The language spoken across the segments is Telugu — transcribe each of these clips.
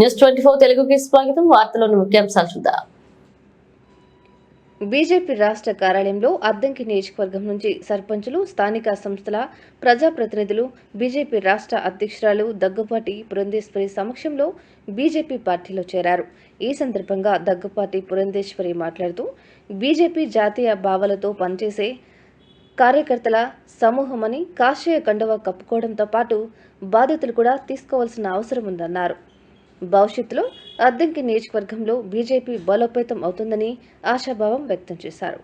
న్యూస్ ట్వంటీ ఫోర్ తెలుగుకి స్వాగతం. వార్తలోని ముఖ్యాంశాలు చూద్దాం. బీజేపీ రాష్ట్ర కార్యాలయంలో అద్దంకి నియోజకవర్గం నుంచి సర్పంచులు స్థానిక సంస్థల ప్రజాప్రతినిధులు బీజేపీ రాష్ట్ర అధ్యక్షురాలు దగ్గుపాటి పురంధేశ్వరి సమక్షంలో బీజేపీ పార్టీలో చేరారు. ఈ సందర్భంగా దగ్గుపాటి పురంధేశ్వరి మాట్లాడుతూ బీజేపీ జాతీయ భావాలతో పనిచేసే కార్యకర్తల సమూహమని కాషాయ కండవ కప్పుకోవడంతో పాటు బాధ్యతలు కూడా తీసుకోవాల్సిన అవసరం ఉందన్నారు. భవిష్యత్తులో అద్దంకి నియోజకవర్గంలో బీజేపీ బలోపేతం అవుతుందని ఆశాభావం వ్యక్తం చేశారు.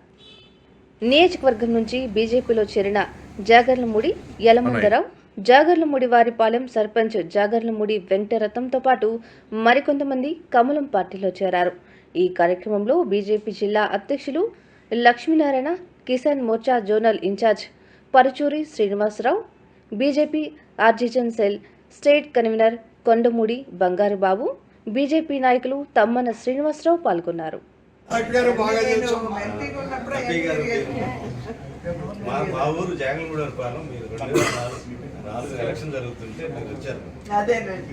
నియోజకవర్గం నుంచి బీజేపీలో చేరిన జాగర్లమూడి యలమందరావు జాగర్లమూడి వారిపాలెం సర్పంచ్ జాగర్లమూడి వెంకటరత్నంతో పాటు మరికొంతమంది కమలం పార్టీలో చేరారు. ఈ కార్యక్రమంలో బీజేపీ జిల్లా అధ్యక్షులు Lakshminarayana Kisan Morcha zonal in charge Paruchuri Srinivasarao BJP ఆర్జిజన్ cell state convener Kondamudi Bangarubabu BJP నాయకులు తమ్మన శ్రీనివాసరావు పాల్గొన్నారు. మా మా ఊరు జాగలగూడ మీరు రెండు నాలుగు ఎలక్షన్ జరుగుతుంటే మీరు వచ్చారు.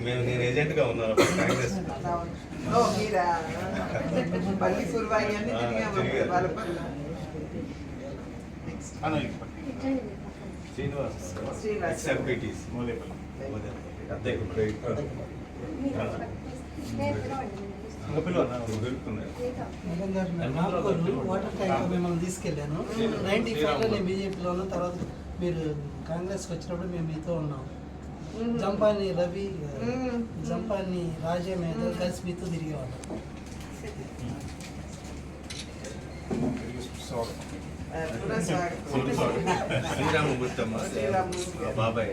మేము నేను ఉన్నాను Congress. Srinivas. Srinivas. MPTC water tank మిమ్మల్ని తీసుకెళ్ళాను నైన్టీ ఫైవ్లో నేను బీజేపీలో ఉన్న తర్వాత మీరు కాంగ్రెస్కి వచ్చినప్పుడు మేము మీతో ఉన్నాం జంపాని రవి. జంపాని రాజా మీద కలిసి మీతో తిరిగేవాళ్ళం ఆ, పురా స్వాగతం. శ్రీరామమూర్తమ్మ శ్రీరామమూర్తి. మా బాబాయ్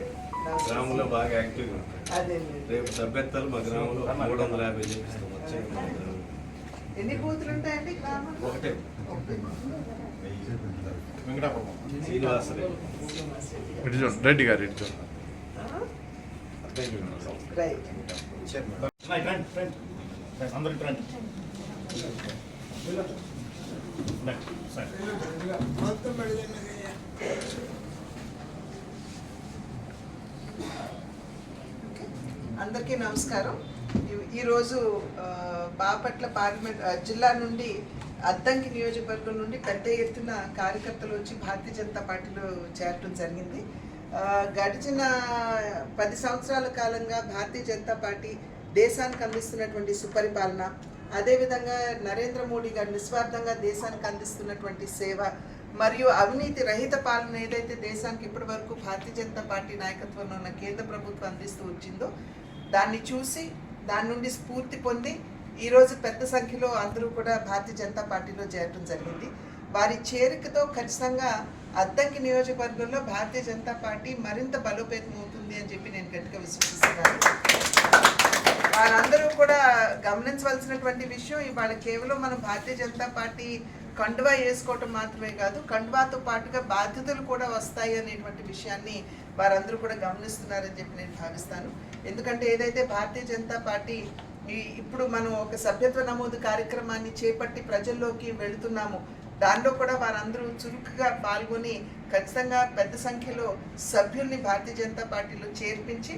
గ్రామంలో బాగా యాక్టివ్గా అదేనండి రేపు సభ్యత్వాలు మా గ్రామంలో మూడు వందల యాభై చూపిస్తాం వచ్చి ఎన్ని బూతులు ఉంటాయండి ఒకటే. రెడ్డి గారు ఇటు చూడండి అందరికీ నమస్కారం. ఈ- ఈరోజు బాపట్ల పార్లమెంట్ జిల్లా నుండి అద్దంకి నియోజకవర్గం నుండి పెద్ద ఎత్తున కార్యకర్తలు వచ్చి భారతీయ జనతా పార్టీలో చేరటం జరిగింది. గడిచిన పది సంవత్సరాల కాలంగా భారతీయ జనతా పార్టీ దేశానికి అందిస్తున్నటువంటి సుపరిపాలన అదేవిధంగా నరేంద్ర మోడీ గారు నిస్వార్థంగా దేశానికి అందిస్తున్నటువంటి సేవ మరియు అవినీతి రహిత పాలన ఏదైతే దేశానికి ఇప్పటి వరకు భారతీయ జనతా పార్టీ నాయకత్వంలో ఉన్న కేంద్ర ప్రభుత్వం అందిస్తూ వచ్చిందో దాన్ని చూసి దాని నుండి స్ఫూర్తి పొంది ఈరోజు పెద్ద సంఖ్యలో అందరూ కూడా భారతీయ జనతా పార్టీలో చేరడం జరిగింది. వారి చేరికతో ఖచ్చితంగా అద్దంకి నియోజకవర్గంలో భారతీయ జనతా పార్టీ మరింత బలోపేతం అవుతుంది అని చెప్పి నేను గట్టిగా విశ్వసిస్తున్నాను. వారందరూ కూడా గమనించవలసినటువంటి విషయం ఇవాళ కేవలం మనం భారతీయ జనతా పార్టీ కండువా వేసుకోవటం మాత్రమే కాదు కండువాతో పాటుగా బాధ్యతలు కూడా వస్తాయి అనేటువంటి విషయాన్ని వారందరూ కూడా గమనిస్తున్నారని చెప్పి నేను భావిస్తాను. ఎందుకంటే ఏదైతే భారతీయ జనతా పార్టీ ఈ ఇప్పుడు మనం ఒక సభ్యత్వ నమోదు కార్యక్రమాన్ని చేపట్టి ప్రజల్లోకి వెళుతున్నాము దానిలో కూడా వారందరూ చురుకుగా పాల్గొని ఖచ్చితంగా పెద్ద సంఖ్యలో సభ్యుల్ని భారతీయ జనతా పార్టీలో చేర్పించి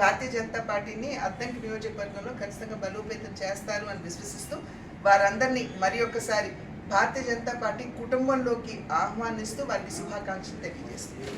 భారతీయ జనతా పార్టీని అద్దంకి నియోజకవర్గంలో ఖచ్చితంగా బలోపేతం చేస్తారు అని విశ్వసిస్తూ వారందరినీ మరి ఒక్కసారి భారతీయ జనతా పార్టీ కుటుంబంలోకి ఆహ్వానిస్తూ వారికి శుభాకాంక్షలు తెలియజేస్తుంది.